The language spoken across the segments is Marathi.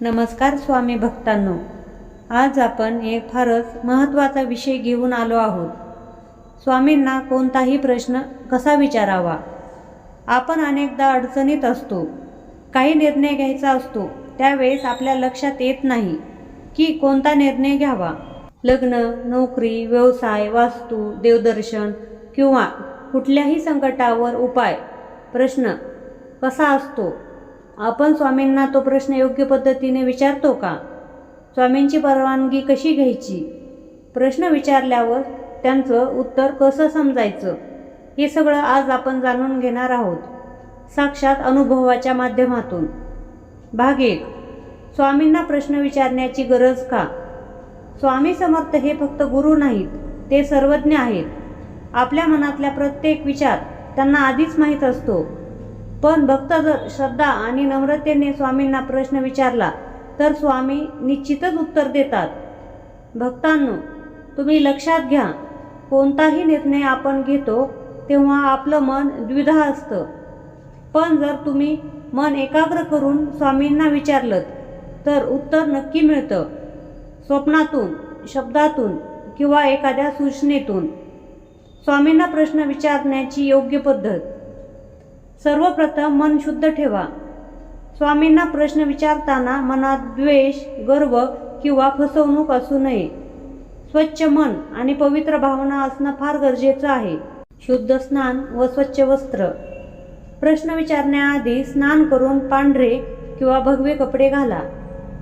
नमस्कार स्वामी भक्तांनो. आज आपण एक फारच महत्त्वाचा विषय घेऊन आलो आहोत. स्वामींना कोणताही प्रश्न कसा विचारावा? आपण अनेकदा अडचणीत असतो. काही निर्णय घ्यायचा असतो. त्यावेळेस आपल्या लक्षात येत नाही की कोणता निर्णय घ्यावा. लग्न नोकरी व्यवसाय वास्तू देवदर्शन किंवा कुठल्याही संकटावर उपाय प्रश्न कसा असतो? आपण स्वामींना तो प्रश्न योग्य पद्धतीने विचारतो का? स्वामींची परवानगी कशी घ्यायची? प्रश्न विचारल्यावर त्यांचं उत्तर कसं समजायचं? हे सगळं आज आपण जाणून घेणार आहोत साक्षात अनुभवाच्या माध्यमातून. भाग एक. स्वामींना प्रश्न विचारण्याची गरज का? स्वामी समर्थ हे फक्त गुरु नाहीत ते सर्वज्ञ आहेत. आपल्या मनातल्या प्रत्येक विचार त्यांना आधीच माहीत असतो. पण भक्त जर श्रद्धा आणि नम्रतेने स्वामींना प्रश्न विचारला तर स्वामी निश्चितच उत्तर देतात. भक्तांनो तुम्ही लक्षात घ्या कोणताही निर्णय आपण घेतो तेव्हा आपलं मन द्विधा असतं. पण जर तुम्ही मन एकाग्र करून स्वामींना विचारलं तर उत्तर नक्की मिळतं. स्वप्नातून शब्दातून किंवा एखाद्या सूचनेतून. स्वामींना प्रश्न विचारण्याची योग्य पद्धत. सर्वप्रथम मन शुद्ध ठेवा. स्वामींना प्रश्न विचारताना मनात द्वेष गर्व किंवा फसवणूक असू नये. स्वच्छ मन आणि पवित्र भावना असणं फार गरजेचं आहे. शुद्ध स्नान व स्वच्छ वस्त्र. प्रश्न विचारण्याआधी स्नान करून पांढरे किंवा भगवे कपडे घाला.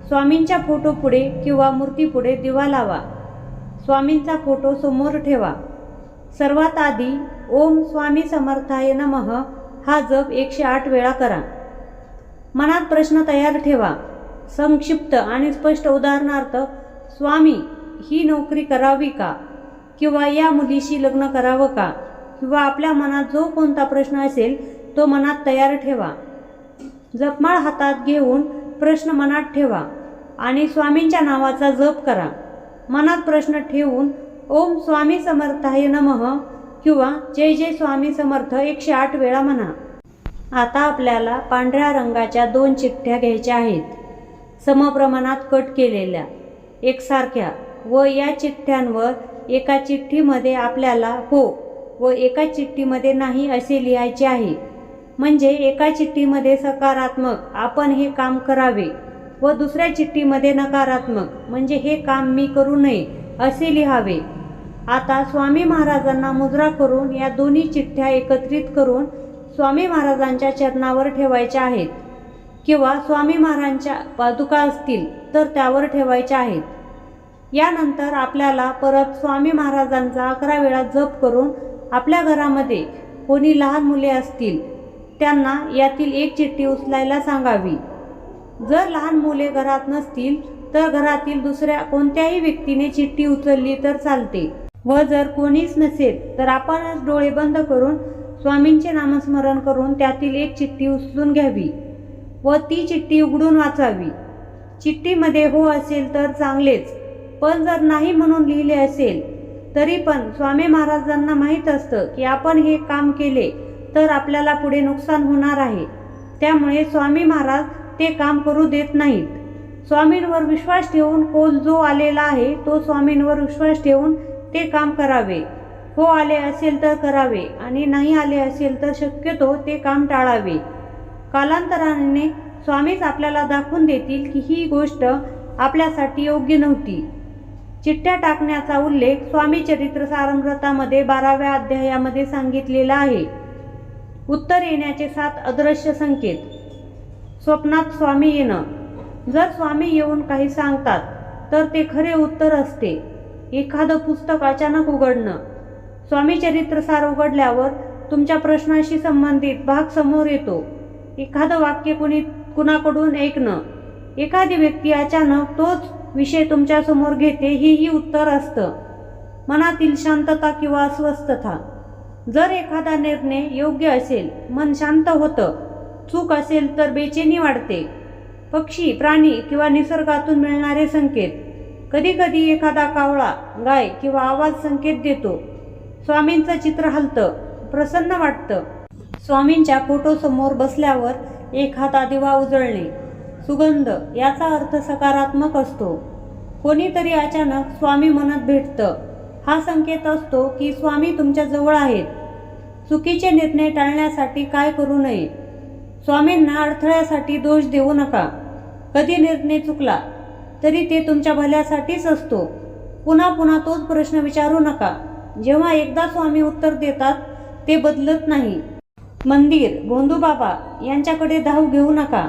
स्वामींच्या फोटो पुढे किंवा मूर्तीपुढे दिवा लावा. स्वामींचा फोटो समोर ठेवा. सर्वात आधी ओम स्वामी समर्थाय नमः हा जप एकशे आठ वेळा करा. मनात प्रश्न तयार ठेवा. संक्षिप्त आणि स्पष्ट उदाहरणार्थ स्वामी ही नोकरी करावी का? किंवा या मुलीशी लग्न करावं का? किंवा आपल्या मनात जो कोणता प्रश्न असेल तो मनात तयार ठेवा. जपमाळ हातात घेऊन प्रश्न मनात ठेवा आणि स्वामींच्या नावाचा जप करा. मनात प्रश्न ठेवून ओम स्वामी समर्थाय नमः. किंवा जय जय स्वामी समर्थ एकशे आठ वेळा म्हणा. आता आपल्याला पांढऱ्या रंगाच्या दोन चिठ्ठ्या घ्यायच्या आहेत. समप्रमाणात कट केलेल्या एकसारख्या व या चिठ्ठ्यांवर एका चिठ्ठीमध्ये आपल्याला हो व एका चिठ्ठीमध्ये नाही असे लिहायचे आहे. म्हणजे एका चिठ्ठीमध्ये सकारात्मक आपण हे काम करावे व दुसऱ्या चिठ्ठीमध्ये नकारात्मक म्हणजे हे काम मी करू नये असे लिहावे. आता स्वामी महाराजांना मुजरा करून या दोन्ही चिठ्ठ्या एकत्रित करून स्वामी महाराजांच्या चरणावर ठेवायच्या आहेत. किंवा स्वामी महाराजांच्या पादुका असतील तर त्यावर ठेवायच्या आहेत. यानंतर आपल्याला परत स्वामी महाराजांचा अकरा वेळा जप करून आपल्या घरामध्ये कोणी लहान मुले असतील त्यांना यातील एक चिठ्ठी उचलायला सांगावी. जर लहान मुले घरात नसतील तर घरातील दुसऱ्या कोणत्याही व्यक्तीने चिठ्ठी उचलली तर चालते. व जर कोणीच नसेल तर आपणच डोळे बंद करून स्वामींचे नामस्मरण करून त्यातील एक चिठ्ठी उचलून घ्यावी व ती चिठ्ठी उघडून वाचावी. चिठ्ठीमध्ये हो असेल तर चांगलेच पण जर नाही म्हणून लिहिले असेल तरी पण स्वामी महाराजांना माहीत असतं की आपण हे काम केले तर आपल्याला पुढे नुकसान होणार आहे. त्यामुळे स्वामी महाराज ते काम करू देत नाहीत. स्वामींवर विश्वास ठेवून कोल जो आलेला आहे तो स्वामींवर विश्वास ठेवून ते काम करावे. हो आले असेल तर करावे आणि नाही आले असेल तर शक्यतो ते काम टाळावे. कालांतराने स्वामीच आपल्याला दाखवून देतील की ही गोष्ट आपल्यासाठी योग्य नव्हती. चिठ्ठ्या टाकण्याचा उल्लेख स्वामी चरित्र सारंग्रतामध्ये बाराव्या अध्यायामध्ये सांगितलेला आहे. उत्तर येण्याचे सात अदृश्य संकेत. स्वप्नात स्वामी येणं. जर स्वामी येऊन काही सांगतात तर ते खरे उत्तर असते. एखादं पुस्तक अचानक उघडणं. स्वामी चरित्रसार उघडल्यावर तुमच्या प्रश्नाशी संबंधित भाग समोर येतो. एखादं वाक्य कुणी कुणाकडून ऐकणं. एखादी व्यक्ती अचानक तोच विषय तुमच्यासमोर घेते हेही उत्तर असतं. मनातील शांतता किंवा अस्वस्थता. जर एखादा निर्णय योग्य असेल मन शांत होतं चूक असेल तर बेचैनी वाढते. पक्षी प्राणी किंवा निसर्गातून मिळणारे संकेत. कधीकधी एखादा कावळा गाय किंवा आवाज संकेत देतो. स्वामींचं चित्र हलतं प्रसन्न वाटतं. स्वामींच्या फोटोसमोर बसल्यावर एखादा दिवा उजळणे. सुगंध याचा अर्थ सकारात्मक असतो. कोणीतरी अचानक स्वामी मनात भेटतं. हा संकेत असतो की स्वामी तुमच्या जवळ आहेत. चुकीचे निर्णय टाळण्यासाठी काय करू नये? स्वामींना अडथळ्यासाठी दोष देऊ नका. कधी निर्णय चुकला तरी ते तुमच्या भल्यासाठीच असतो. पुन्हा पुन्हा तोच प्रश्न विचारू नका. जेव्हा एकदा स्वामी उत्तर देतात ते बदलत नाही. मंदिर भोंदूबाबा यांच्याकडे धाव घेऊ नका.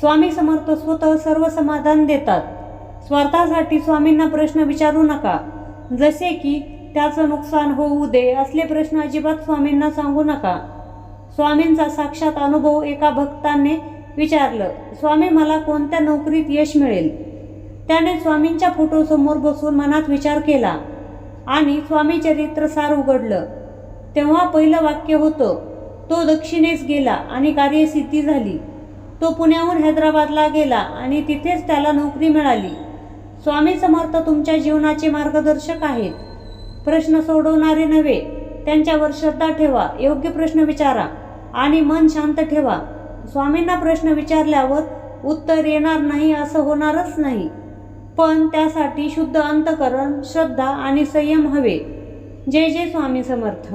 स्वामी समर्थ स्वतः सर्व समाधान देतात. स्वार्थासाठी स्वामींना प्रश्न विचारू नका. जसे की त्याचं नुकसान होऊ दे असले प्रश्न अजिबात स्वामींना सांगू नका. स्वामींचा साक्षात अनुभव एका भक्ताने विचारलं स्वामी मला कोणत्या नोकरीत यश मिळेल? त्याने स्वामींच्या फोटोसमोर बसून मनात विचार केला आणि स्वामी चरित्र सार उघडलं. तेव्हा पहिलं वाक्य होतं तो दक्षिणेस गेला आणि कार्यसिद्धी झाली. तो पुण्याहून हैदराबादला गेला आणि तिथेच त्याला नोकरी मिळाली. स्वामी समर्थ तुमच्या जीवनाचे मार्गदर्शक आहेत. प्रश्न सोडवणारे नव्हे त्यांच्यावर श्रद्धा ठेवा योग्य प्रश्न विचारा आणि मन शांत ठेवा. स्वामींना प्रश्न विचारल्यावर उत्तर येणार नाही असं होणारच नाही. पण त्यासाठी शुद्ध अंतकरण श्रद्धा आणि संयम हवे. जय जय स्वामी समर्थ.